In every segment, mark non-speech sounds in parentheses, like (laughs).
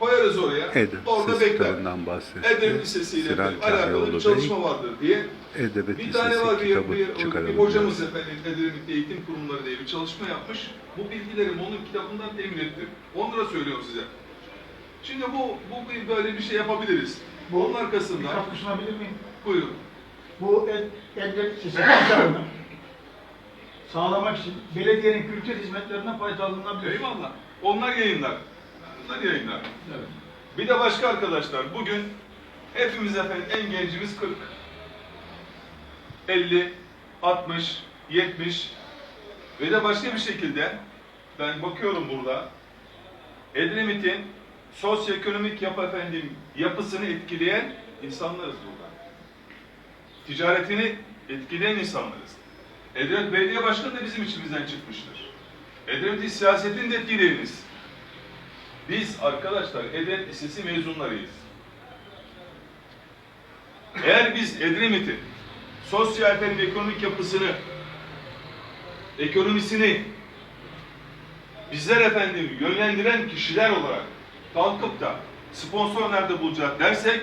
Koyarız oraya. Edep Orada bekler. Edep Lisesi ile alakalı bir çalışma Bey, vardır diye. Edebiyat Bir tane Lisesi var bir, kitabı bir, bir, hocamız efendim Edremit'te eğitim kurumları diye bir çalışma yapmış. Bu bilgileri onun kitabından temin ettim. Onlara söylüyorum size. Şimdi bu, bu böyle bir şey yapabiliriz. Bu- Onun arkasından, Bir katkı sunabilir miyim? buyurun. Bu elde sistemlerini (laughs) sağlamak için belediyenin kültür hizmetlerinden faydalanılabilir. Eyvallah. Onlar yayınlar. Onlar yayınlar. Evet. Bir de başka arkadaşlar, bugün hepimiz efendim en gencimiz 40. 50, 60, 70 ve de başka bir şekilde ben bakıyorum burada Edremit'in sosyoekonomik yapı efendim yapısını etkileyen insanlarız burada. Ticaretini etkileyen insanlarız. Edremit Belediye Başkanı da bizim içimizden çıkmıştır. Edremit'in siyasetini de etkileyeniz. Biz arkadaşlar Edremit Lisesi mezunlarıyız. Eğer biz Edremit'in sosyal efendim ekonomik yapısını, ekonomisini bizler efendim yönlendiren kişiler olarak kalkıp da sponsor nerede bulacak dersek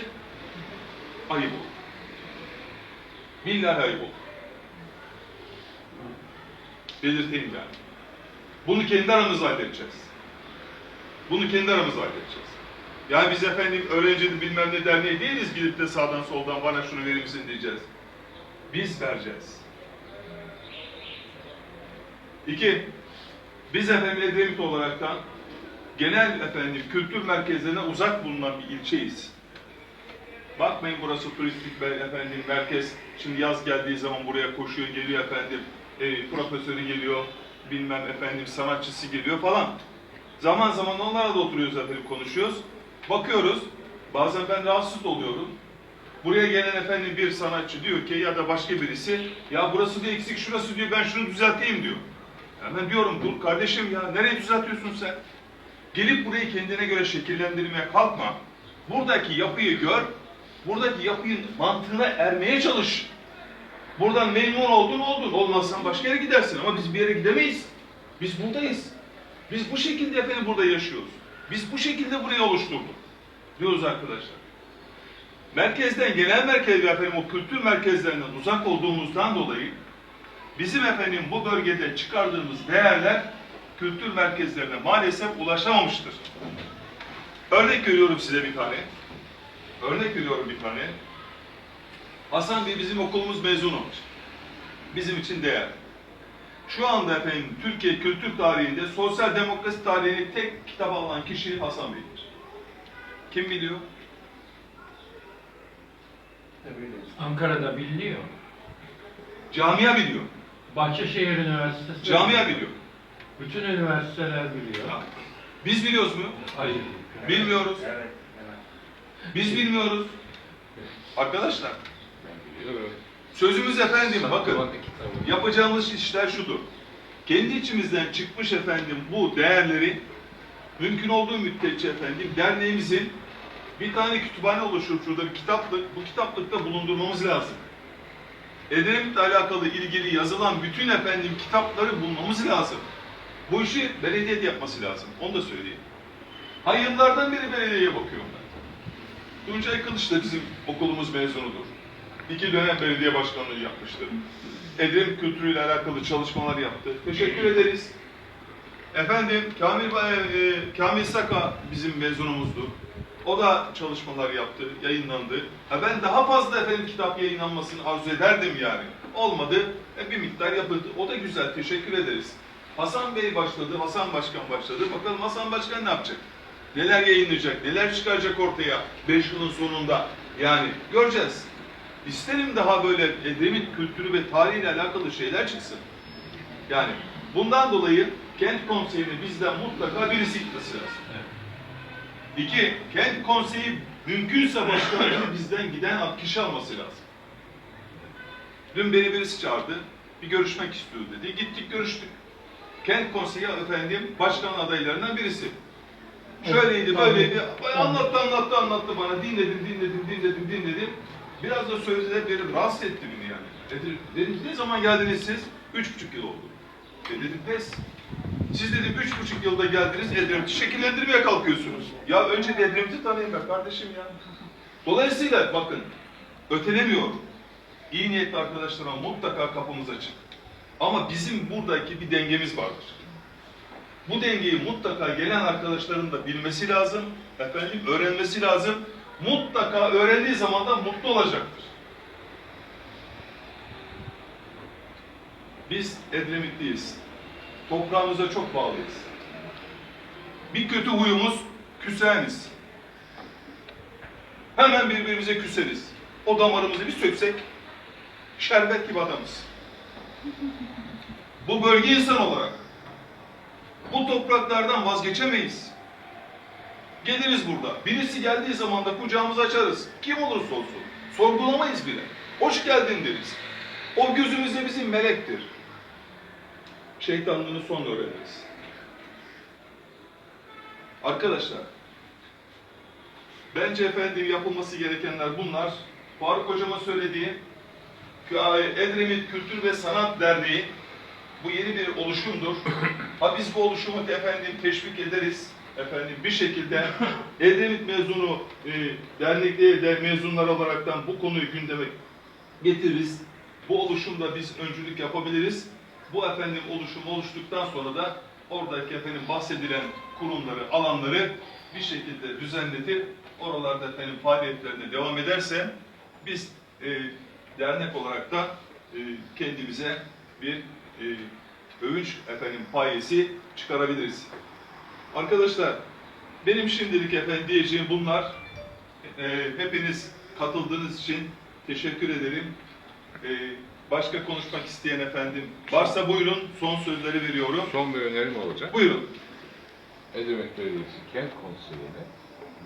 ayıp olur. Billahi ayıp olur. Belirteyim yani. Bunu kendi aramızda halledeceğiz. Bunu kendi aramızda halledeceğiz. Yani biz efendim öğrenci bilmem ne derneği değiliz gidip de sağdan soldan bana şunu verir misin diyeceğiz. Biz vereceğiz. İki, biz efendim Edremit olaraktan genel efendim kültür merkezlerine uzak bulunan bir ilçeyiz. Bakmayın burası turistik bir efendim merkez. Şimdi yaz geldiği zaman buraya koşuyor, geliyor efendim. E, profesörü geliyor, bilmem efendim sanatçısı geliyor falan. Zaman zaman onlarla da oturuyoruz efendim konuşuyoruz. Bakıyoruz. Bazen ben rahatsız oluyorum. Buraya gelen efendim bir sanatçı diyor ki ya da başka birisi ya burası da eksik şurası diyor ben şunu düzelteyim diyor. Hemen diyorum dur kardeşim ya nereye düzeltiyorsun sen? Gelip burayı kendine göre şekillendirmeye kalkma. Buradaki yapıyı gör. Buradaki yapının mantığına ermeye çalış. Buradan memnun oldun oldun. Olmazsan başka yere gidersin ama biz bir yere gidemeyiz. Biz buradayız. Biz bu şekilde efendim burada yaşıyoruz. Biz bu şekilde burayı oluşturduk. Diyoruz arkadaşlar. Merkezden, genel merkez ve efendim o kültür merkezlerinden uzak olduğumuzdan dolayı bizim efendim bu bölgede çıkardığımız değerler kültür merkezlerine maalesef ulaşamamıştır. Örnek veriyorum size bir tane. Örnek veriyorum bir tane. Hasan Bey bizim okulumuz mezun olmuş. Bizim için değer. Şu anda efendim Türkiye kültür tarihinde sosyal demokrasi tarihini tek kitap alan kişi Hasan Bey'dir. Kim biliyor? Ankara'da biliniyor. Camia biliyor. Bahçeşehir Üniversitesi. Camia biliyor. Bütün üniversiteler biliyor. Ya, Biz biliyoruz mu? Hayır. Bilmiyoruz. Biz bilmiyoruz. Arkadaşlar, sözümüz efendim bakın, yapacağımız işler şudur. Kendi içimizden çıkmış efendim bu değerleri mümkün olduğu müddetçe efendim derneğimizin bir tane kütüphane oluşur şurada bir kitaplık, bu kitaplıkta bulundurmamız lazım. Edremit'le alakalı ilgili yazılan bütün efendim kitapları bulmamız lazım. Bu işi belediye de yapması lazım. Onu da söyleyeyim. Ha yıllardan beri belediyeye bakıyorum ben. Tuncay Kılıç da bizim okulumuz mezunudur. İki dönem belediye başkanlığı yapmıştır. Edremit kültürüyle alakalı çalışmalar yaptı. Teşekkür ederiz. Efendim Kamil, Bay- e, Kamil Saka bizim mezunumuzdu. O da çalışmalar yaptı, yayınlandı. Ha ben daha fazla efendim kitap yayınlanmasını arzu ederdim yani. Olmadı, e, bir miktar yapıldı. O da güzel, teşekkür ederiz. Hasan Bey başladı, Hasan Başkan başladı. Bakalım Hasan Başkan ne yapacak? Neler yayınlayacak, neler çıkaracak ortaya 5 yılın sonunda? Yani göreceğiz. İsterim daha böyle Edremit kültürü ve tarihiyle alakalı şeyler çıksın. Yani bundan dolayı kent konseyine bizden mutlaka birisi gitmesi lazım. İki, kent konseyi mümkünse başkanlığı bizden giden kişi alması lazım. Dün beni birisi çağırdı, bir görüşmek istiyor dedi. Gittik görüştük. Kent konseyi efendim başkan adaylarından birisi. Şöyleydi, böyleydi. Anlattı, anlattı, anlattı bana. Dinledim, dinledim, dinledim, dinledim. Biraz da sözler beni rahatsız etti beni yani. Dedim, dedim ne zaman geldiniz siz? Üç buçuk yıl oldu. E dedim pes. Siz dedim üç buçuk yılda geldiniz Edremit'i şekillendirmeye kalkıyorsunuz. Ya önce de Edremit'i tanıyın be kardeşim ya. Dolayısıyla bakın ötelemiyorum. İyi niyetli arkadaşlara mutlaka kapımız açık. Ama bizim buradaki bir dengemiz vardır. Bu dengeyi mutlaka gelen arkadaşların da bilmesi lazım, efendim öğrenmesi lazım. Mutlaka öğrendiği zaman da mutlu olacaktır. Biz Edremitliyiz. Toprağımıza çok bağlıyız. Bir kötü huyumuz küseniz. Hemen birbirimize küseriz. O damarımızı bir söksek şerbet gibi adamız. Bu bölge insan olarak bu topraklardan vazgeçemeyiz. Geliriz burada. Birisi geldiği zaman da kucağımızı açarız. Kim olursa olsun. Sorgulamayız bile. Hoş geldin deriz. O gözümüzde bizim melektir. Şeytanlığını son öğreniriz. Arkadaşlar, bence efendim yapılması gerekenler bunlar. Faruk Hocama söylediği Edremit Kültür ve Sanat Derneği bu yeni bir oluşumdur. (coughs) Ha biz bu oluşumu efendim teşvik ederiz. Efendim bir şekilde (laughs) Edremit mezunu e, dernekleri de mezunlar olaraktan bu konuyu gündeme getiririz. Bu oluşumda biz öncülük yapabiliriz. Bu efendim oluşum oluştuktan sonra da oradaki efendim bahsedilen kurumları, alanları bir şekilde düzenletip oralarda efendim faaliyetlerine devam ederse biz e, dernek olarak da e, kendimize bir e, övünç efendim payesi çıkarabiliriz. Arkadaşlar benim şimdilik efendim diyeceğim bunlar. E, hepiniz katıldığınız için teşekkür ederim. E, başka konuşmak isteyen efendim varsa buyurun son sözleri veriyorum. Son bir önerim olacak. Buyurun. Edirne Belediyesi Kent Konseyi'ne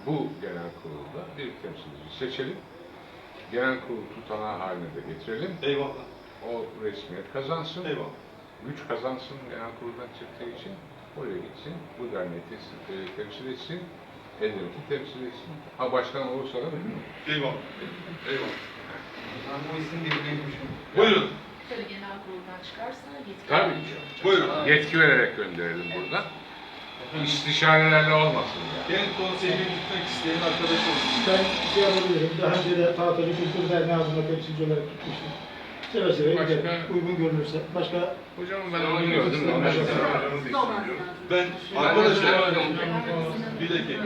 bu genel kurulda bir temsilci seçelim. Genel kurul tutanağı haline de getirelim. Eyvallah. O resmiyet kazansın. Eyvallah. Güç kazansın genel kuruldan çıktığı için. Oraya gitsin. Bu derneği temsil, e, temsil etsin. Edirne'yi temsil etsin. Ha başkan olursa da memnun. Eyvallah. Eyvallah. Ben bu isim birbirine Buyurun. Tabii genel kuruldan çıkarsa yetkili. Tabii. Buyurun. Yetki vererek gönderelim burada. İstişarelerle olmasın yani. Kent konseyine gitmek isteyen arkadaşlar. Ben şey yapabilirim. Daha önce de Tahtacı Kültür Derneği adına temsilci olarak gitmiştim. Seve seve Başka- giderim. Uygun görünürse. Başka Hocam ben onu gördüm. Ben arkadaşlar bir dakika.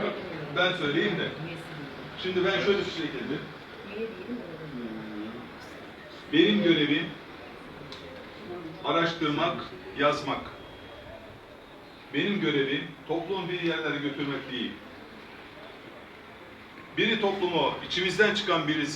Ben söyleyeyim de. Şimdi ben şöyle bir şey dedim. Benim görevim araştırmak, yazmak. Benim görevim toplumu bir yerlere götürmek değil. Biri toplumu, içimizden çıkan birisi